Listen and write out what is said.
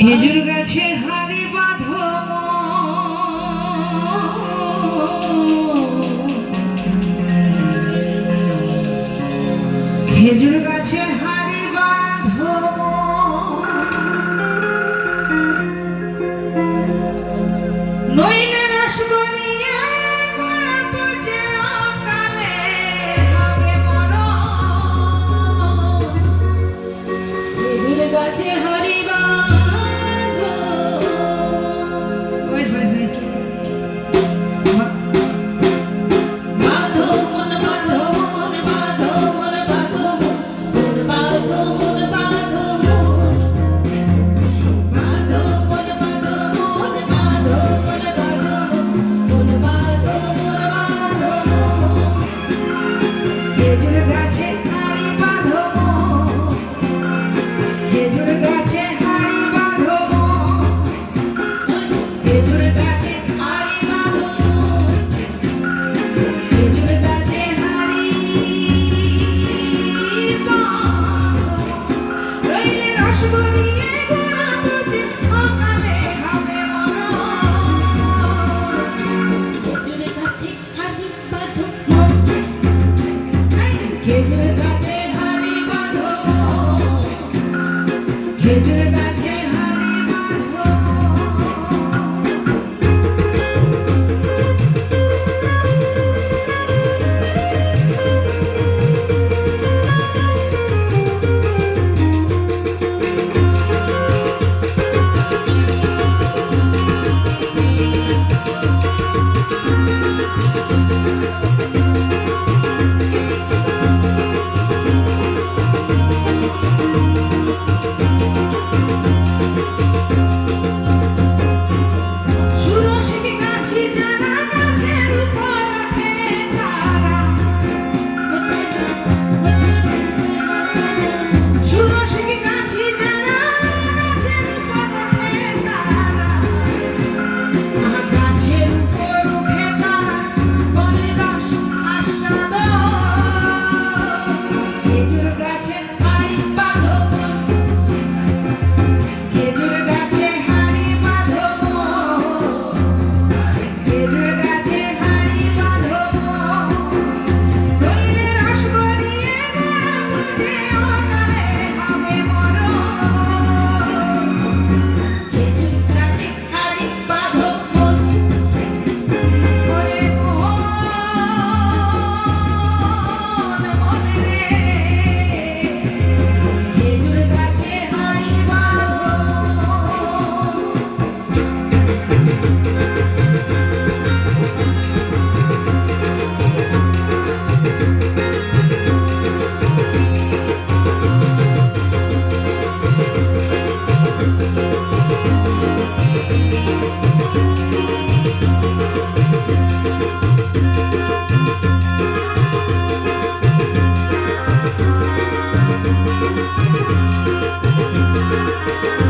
খেজুর গাছে হারে বাঁধো খেজুর গাছে হারে বাঁধো নইলে গাছে হরিবা Get rid of Get to back. Thank you.